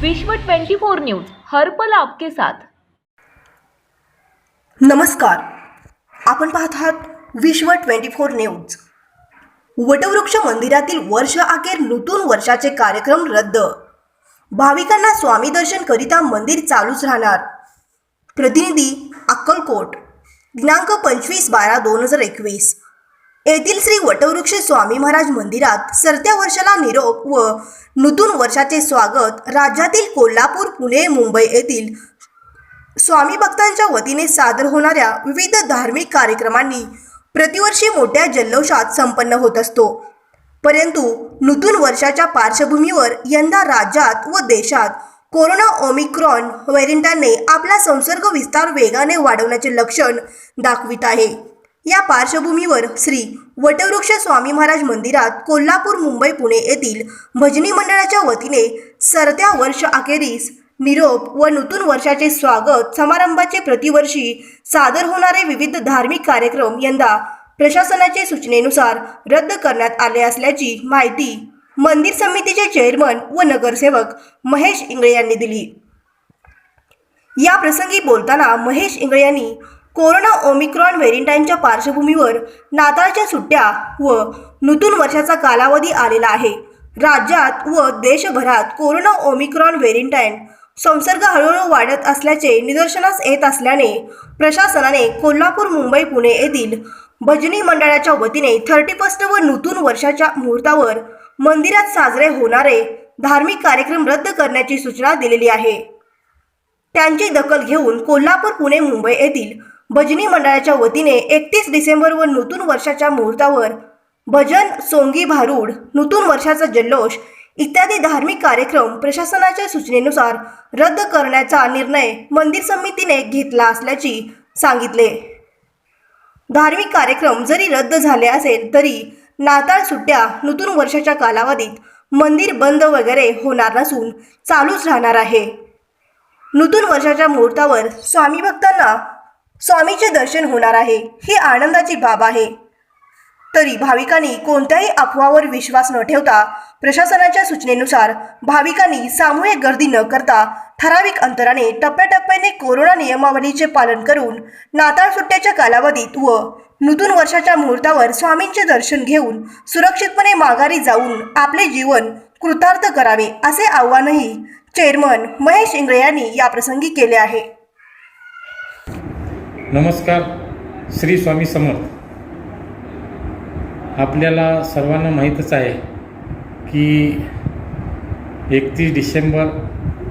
विश्व 24 न्यूज हर पल आपके साथ. नमस्कार. आपण पाहत आहात विश्व ट्वेंटी फोर न्यूज. वटवृक्ष मंदिरातील वर्ष अखेर नूतन वर्षाचे कार्यक्रम रद्द. भाविकांना स्वामी दर्शन करिता मंदिर चालूच राहणार. प्रतिनिधी अक्कलकोट दिनांक पंचवीस बारा दोन हजार एकवीस. येथील श्री वटवृक्ष स्वामी महाराज मंदिरात सरत्या वर्षाला निरोप व नूतन वर्षाचे स्वागत राज्यातील कोल्हापूर पुणे मुंबई येथील स्वामी भक्तांच्या वतीने सादर होणाऱ्या विविध धार्मिक कार्यक्रमांनी प्रतिवर्षी मोठ्या जल्लोषात संपन्न होत असतो. परंतु नूतन वर्षाच्या पार्श्वभूमीवर यंदा राज्यात व देशात कोरोना ओमिक्रॉन व्हेरियंटने आपला संसर्ग विस्तार वेगाने वाढवण्याचे लक्षण दाखवित आहे. या पार्श्वभूमीवर श्री वटवृक्ष स्वामी महाराज मंदिरात कोल्हापूर मुंबई पुणे येथील भजनी मंडळाच्या वतीने सरत्या वर्ष अखेरीस निरोप व नूतन वर्षाचे स्वागत समारंभाचे प्रतिवर्षी सादर होणारे विविध धार्मिक कार्यक्रम यंदा प्रशासनाच्या सूचनेनुसार रद्द करण्यात आले असल्याची माहिती मंदिर समितीचे चेअरमन व नगरसेवक महेश इंगळे यांनी दिली. या प्रसंगी बोलताना महेश इंगळे यांनी कोरोना ओमिक्रॉन व्हेरिंटाईनच्या पार्श्वभूमीवर नाताळच्या सुट्ट्या व नूतन वर्षाचा कालावधी आलेला आहे. राज्यात व देशभरात कोरोना ओमिक्रॉन व्हेरिंटाईन संसर्ग हळूहळू वाढत असल्याचे निदर्शनास येत असल्याने प्रशासनाने कोल्हापूर मुंबई पुणे येथील भजनी मंडळाच्या वतीने थर्टी फर्स्ट व नूतन वर्षाच्या मुहूर्तावर मंदिरात साजरे होणारे धार्मिक कार्यक्रम रद्द करण्याची सूचना दिलेली आहे. त्यांची दखल घेऊन कोल्हापूर पुणे मुंबई येथील भजनी मंडळाच्या वतीने एकतीस डिसेंबर व नूतन वर्षाच्या मुहूर्तावर भजन सोंगी भारूड नूतन वर्षाचा जल्लोष इत्यादी धार्मिक कार्यक्रम प्रशासनाच्या सूचनेनुसार रद्द करण्याचा निर्णय मंदिर समितीने घेतला असल्याची सांगितले. धार्मिक कार्यक्रम जरी रद्द झाले असेल तरी नाताळ सुट्ट्या नूतन वर्षाच्या कालावधीत मंदिर बंद वगैरे होणार नसून चालूच राहणार आहे. नूतन वर्षाच्या मुहूर्तावर स्वामी भक्तांना स्वामीचे दर्शन होणार आहे ही आनंदाची बाब आहे. तरी भाविकांनी कोणत्याही अफवावर विश्वास न ठेवता प्रशासनाच्या सूचनेनुसार भाविकांनी सामूहिक गर्दी न करता ठराविक अंतराने टप्प्याटप्प्याने कोरोना नियमावलीचे पालन करून नाताळ सुट्ट्याच्या कालावधीत व नूतन वर्षाच्या मुहूर्तावर स्वामींचे दर्शन घेऊन सुरक्षितपणे माघारी जाऊन आपले जीवन कृतार्थ करावे असे आव्हानही चेअरमन महेश इंगळे यांनी याप्रसंगी केले आहे. नमस्कार श्री स्वामी समर्थ. आपल्याला सर्वांना माहीतच आहे की एकतीस डिसेंबर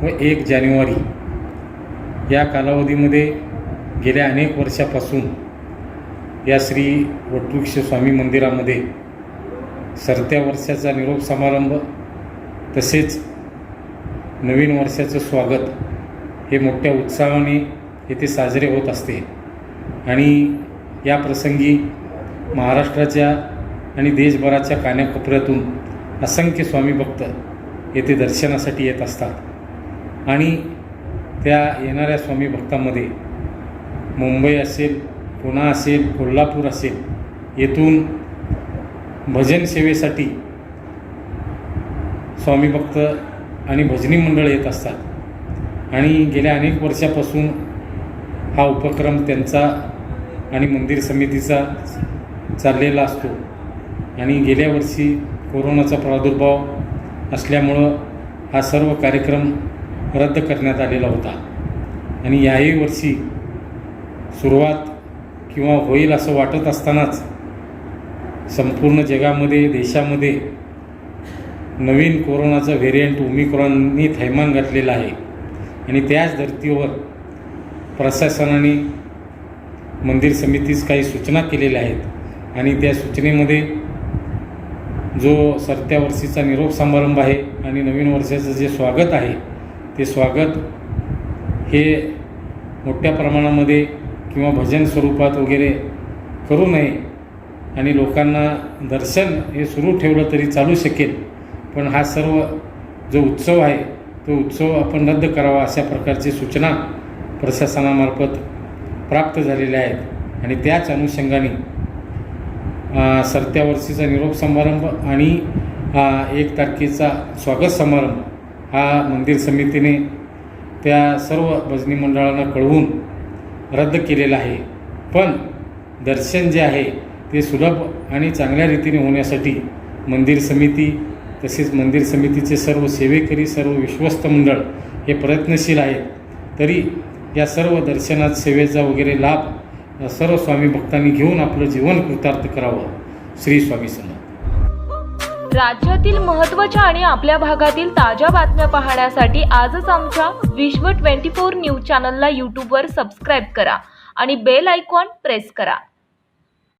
व एक जानेवारी या कालावधीमध्ये गेल्या अनेक वर्षापासून या श्री वटवृक्ष स्वामी मंदिरामध्ये सरत्या वर्षाचा निरोप समारंभ तसेच नवीन वर्षाचं स्वागत हे मोठ्या उत्साहाने येथे साजरे होत असते. आणि या प्रसंगी महाराष्ट्राच्या आणि देशभराच्या कान्याकोपऱ्यातून असंख्य स्वामी भक्त येथे दर्शनासाठी येत असतात. आणि त्या येणाऱ्या स्वामी भक्तामध्ये मुंबई असेल पुणा असेल कोल्हापूर असेल येथून भजन सेवेसाठी स्वामी भक्त आणि भजनी मंडळ येत असतात. आणि गेल्या अनेक वर्षापासून हा उपक्रम त्यांचा आणि मंदिर समितीचा चाललेला असतो. आणि गेल्या वर्षी कोरोनाचा प्रादुर्भाव असल्यामुळं हा सर्व कार्यक्रम रद्द करण्यात आलेला होता. आणि याही वर्षी सुरुवात किंवा होईल असं वाटत असतानाच संपूर्ण जगामध्ये देशामध्ये नवीन कोरोनाचं व्हेरियंट ओमिक्रॉननी थैमान घातलेलं आहे. आणि त्याच धर्तीवर प्रशासनाने मंदिर समितीस काही सूचना केलेल्या आहेत. आणि त्या सूचनेमध्ये जो सरत्या वर्षीचा निरोप समारंभ आहे आणि नवीन वर्षाचं जे स्वागत आहे ते स्वागत हे मोठ्या प्रमाणामध्ये किंवा भजन स्वरूपात वगैरे करू नये आणि लोकांना दर्शन हे सुरू ठेवलं तरी चालू शकेल. पण हा सर्व जो उत्सव आहे तो उत्सव आपण रद्द करावा अशा प्रकारची सूचना प्रशासनामार्फत प्राप्त झालेल्या आहेत. आणि त्याच अनुषंगाने सरत्या वर्षीचा निरोप समारंभ आणि एक तारखेचा स्वागत समारंभ हा मंदिर समितीने त्या सर्व भजनी मंडळांना कळवून रद्द केलेला आहे. पण दर्शन जे आहे ते सुलभ आणि चांगल्या रीतीने होण्यासाठी मंदिर समिती तसेच मंदिर समितीचे सर्व सेवेकरी सर्व विश्वस्त मंडळ हे प्रयत्नशील आहेत. तरी या सर्व दर्शनात सेवेचा वगैरे लाभ या सर्व स्वामी भक्तांनी घेऊन आपलं जीवन कृतार्थ करावं. श्री स्वामी समर्थ. राज्यातील महत्त्वाच्या आणि आपल्या भागातील ताज्या बातम्या पाहण्यासाठी आजच आमच्या विश्व 24 न्यूज चॅनलला यूट्यूबवर सबस्क्राईब करा आणि बेल आयकॉन प्रेस करा.